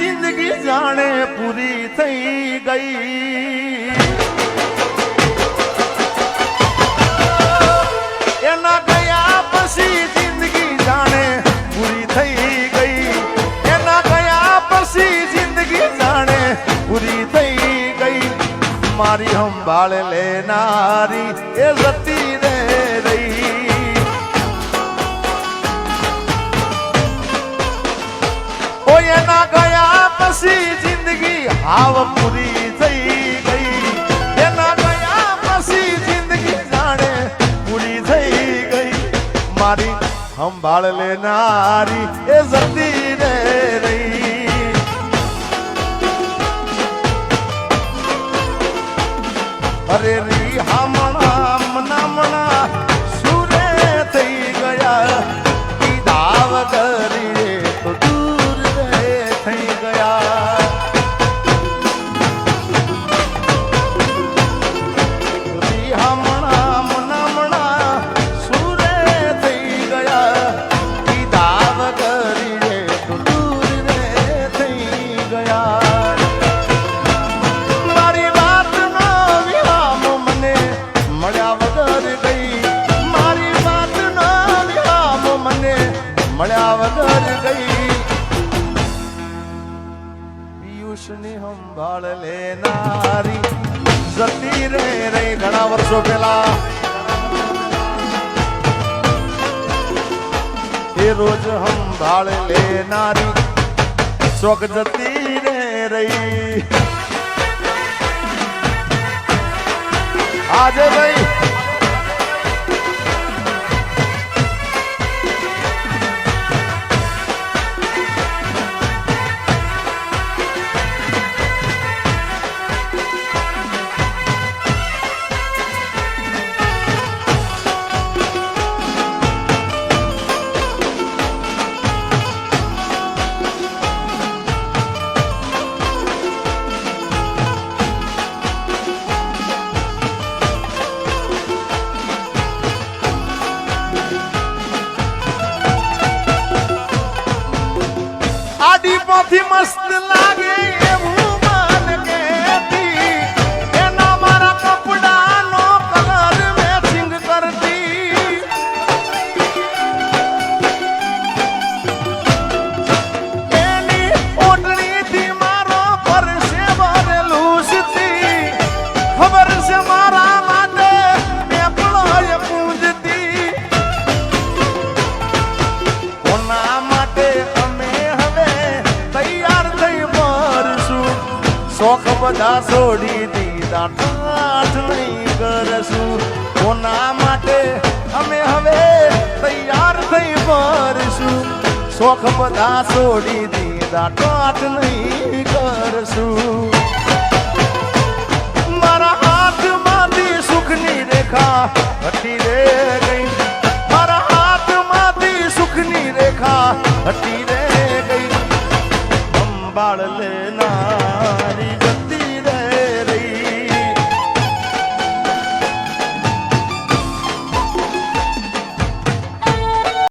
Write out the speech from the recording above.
જિંદગી જાણે પૂરી થઈ ગઈ એના ગયા પછી જિંદગી જાણે પૂરી થઈ ગઈ એના ગયા પછી જિંદગી જાણે પૂરી થઈ ગઈ મારી સંભાળ લેનારી એ જતી રે રહી ઓ એના ગયા પછી જિંદગી હાવ પૂરી થઈ ગઈ એના ગયા પછી જિંદગી જાણે પૂરી થઈ ગઈ મારી સંભાળ લેનારી એ જતી રે રહી અરે રી હામણા મળ્યા વગર ગઈ. પિયુષની સંભાળ લેનારી જતી રે રે ઘણા વર્ષો પહેલા. એ રોજ સંભાળ લેનારી શોખ જતી રે રહી. આજે ભાઈ পথি মস্ত লাগে બધા છોડી દીધા, ઠાઠણી કરશું. કોના માટે? અમે હવે તૈયાર થઈ મરશું શોખ બધા છોડી દીધા ઠાઠ નહીં કરશું. મારા હાથમાંથી સુખની રેખા હટી રે.